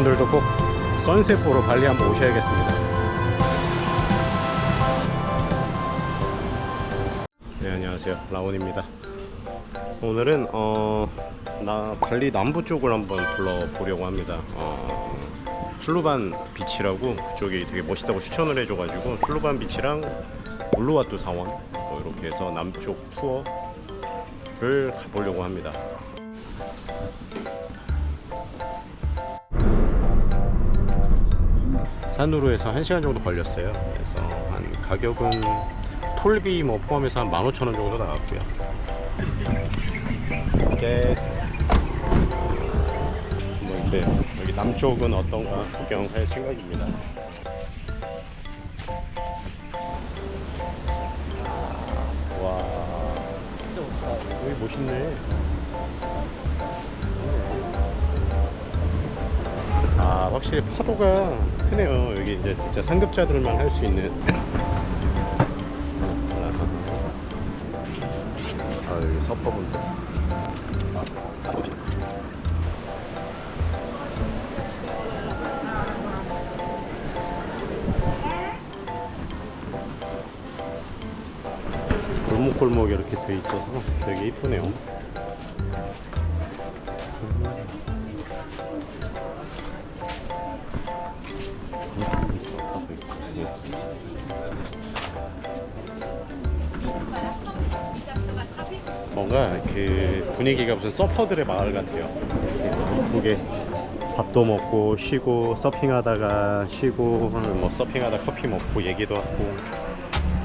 여러분들도 꼭 보러 발리 한번 오셔야겠습니다. 네 안녕하세요 라온입니다. 오늘은 어, 나 발리 남부 쪽을 한번 둘러보려고 합니다. 어, 슬루반 비치라고 그쪽이 되게 멋있다고 추천을 해줘가지고 슬루반 비치랑 울루와뚜 사원 뭐 이렇게 해서 남쪽 투어를 가보려고 합니다. 산으로 해서 1시간 정도 걸렸어요. 그래서 한 가격은 톨비 뭐 포함해서 한 15,000원 정도 나왔고요. 이게 뭐 이제 여기 남쪽은 어떤가 구경할 생각입니다. 와. 여기 멋있네. 아, 확실히 파도가 크네요. 여기 이제 진짜 상급자들만 할 수 있는. 아, 여기 서퍼분들. 골목골목 이렇게 돼 있어서 되게 이쁘네요. 뭔가 그 분위기가 무슨 서퍼들의 마을 같아요. 이쁘게 밥도 먹고 쉬고 서핑하다가 쉬고 뭐 서핑하다 커피 먹고 얘기도 하고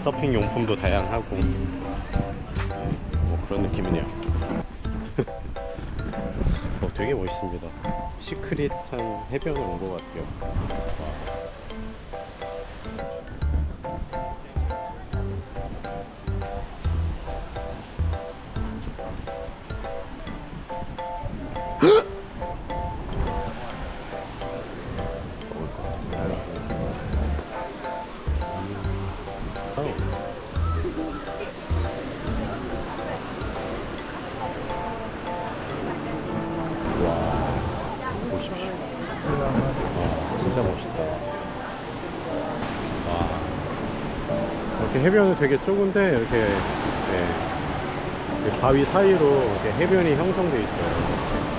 서핑 용품도 다양하고 뭐 그런 느낌이네요. 어, 되게 멋있습니다. 시크릿한 해변을 온것 같아요. 진짜 멋있다. 와, 이렇게 해변은 되게 좁은데 이렇게 네, 바위 사이로 이렇게 해변이 형성돼 있어요.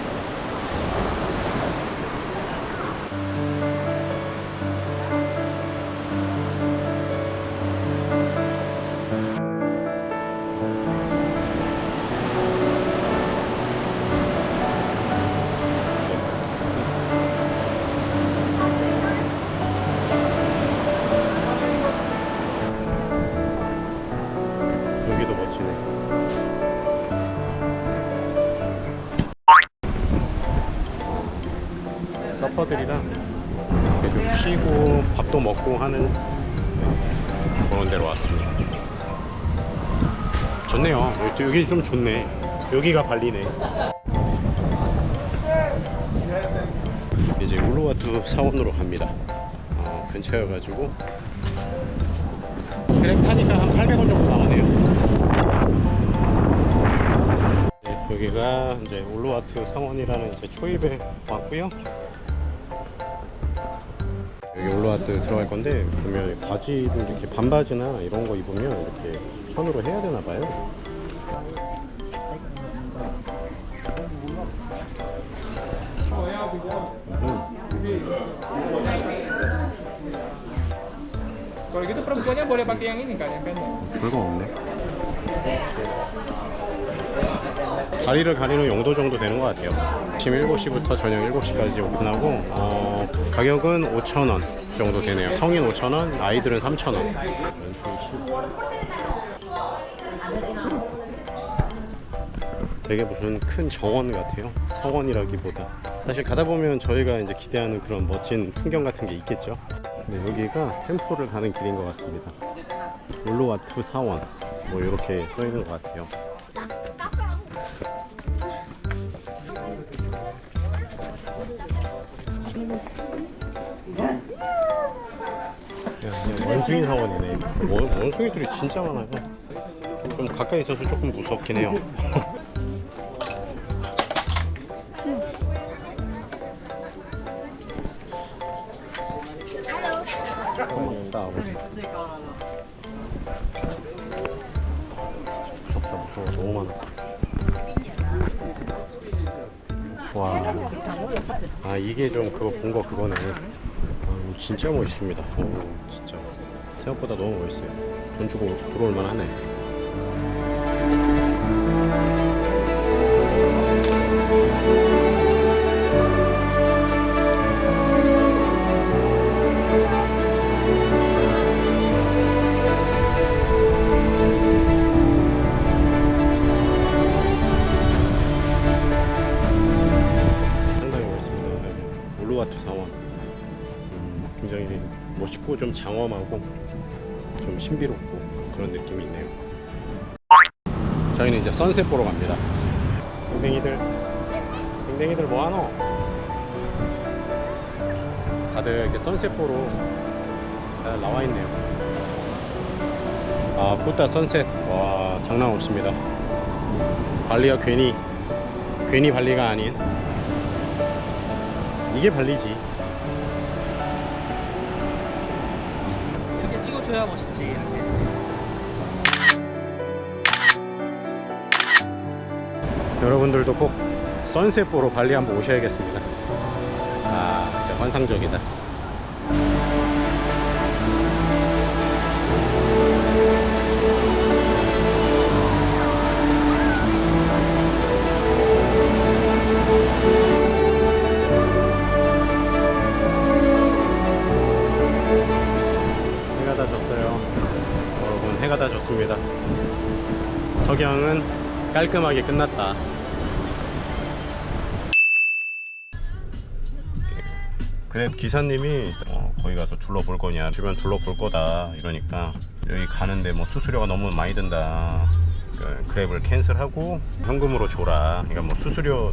먹고 하는 네, 그런 데로 왔습니다. 좋네요. 여기, 좀 좋네. 여기가 발리네. 이제 울루와투 사원으로 갑니다. 어, 근처여가지고 그래 타니까 한 800원 정도 나오네요. 네, 여기가 이제 올로와트 상원이라는 이제 초입에 왔고요. 여기 올로와트 들어갈 건데 보면 바지도 이렇게 반바지나 이런 거 입으면 이렇게 천으로 해야 되나 봐요. Kalau gitu perempuannya boleh pakai yang ini kan, yang pendek. 별거 없네. 다리를 가리는 용도 정도 되는 것 같아요. 아침 7시부터 저녁 7시까지 오픈하고 어, 가격은 5,000원 정도 되네요. 성인 5,000원, 아이들은 3,000원. 되게 무슨 큰 정원 같아요. 사원이라기보다. 사실 가다 보면 저희가 이제 기대하는 그런 멋진 풍경 같은 게 있겠죠. 네, 여기가 템플을 가는 길인 것 같습니다. 올로와투 사원 뭐 이렇게 써 있는 것 같아요. 원숭이 사원이네. 원, 원숭이들이 진짜 많아요. 좀 가까이 있어서 조금 무섭긴 해요. 다 아버지 무섭다 무서워 너무 많아 와아 이게 좀 그거 본 거 그거네. 아, 진짜 멋있습니다. 오 진짜. 생각보다 너무 멋있어요. 돈 주고 들어올 만하네 멋있고 좀 장엄하고 좀 신비롭고 그런 느낌이 있네요. 저희는 이제 선셋 보러 갑니다. 댕댕이들 댕댕이들 뭐하노? 다들 이렇게 선셋 보러 다 나와 있네요. 아 푸타 선셋. 와 장난 없습니다. 발리가 괜히 괜히 발리가 아닌. 이게 발리지 찍어줘야 멋있지 이렇게. 여러분들도 꼭 선셋 보러 발리 한번 오셔야겠습니다. 아 진짜 환상적이다 깔끔하게 끝났다. 그래 기사님이 어, 거기 가서 둘러볼 거냐 주변 둘러볼 거다 이러니까 여기 가는데 뭐 수수료가 너무 많이 든다. 그 그랩을 캔슬하고 현금으로 줘라. 그러니까 뭐 수수료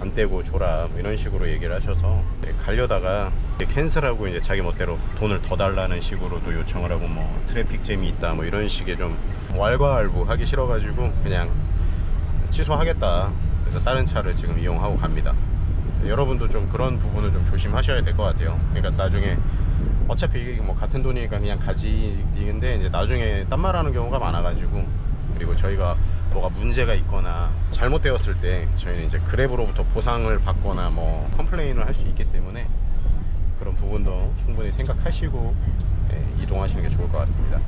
안 떼고 줘라. 뭐 이런 식으로 얘기를 하셔서 가려다가 캔슬하고 이제 자기 멋대로 돈을 더 달라는 식으로도 요청을 하고 뭐 트래픽 잼이 있다. 뭐 이런 식의 좀 왈가왈부 하기 싫어가지고 그냥 취소하겠다 그래서 다른 차를 지금 이용하고 갑니다 여러분도 좀 그런 부분은 좀 조심하셔야 될 것 같아요. 그러니까 나중에 어차피 이게 뭐 같은 돈이니까 그냥 가지 이건데 이제 나중에 딴 말 하는 경우가 많아 가지고 그리고 저희가 뭐가 문제가 있거나 잘못되었을 때 저희는 이제 그랩으로부터 보상을 받거나 뭐 컴플레인을 할 수 있기 때문에 그런 부분도 충분히 생각하시고 예, 이동하시는 게 좋을 것 같습니다.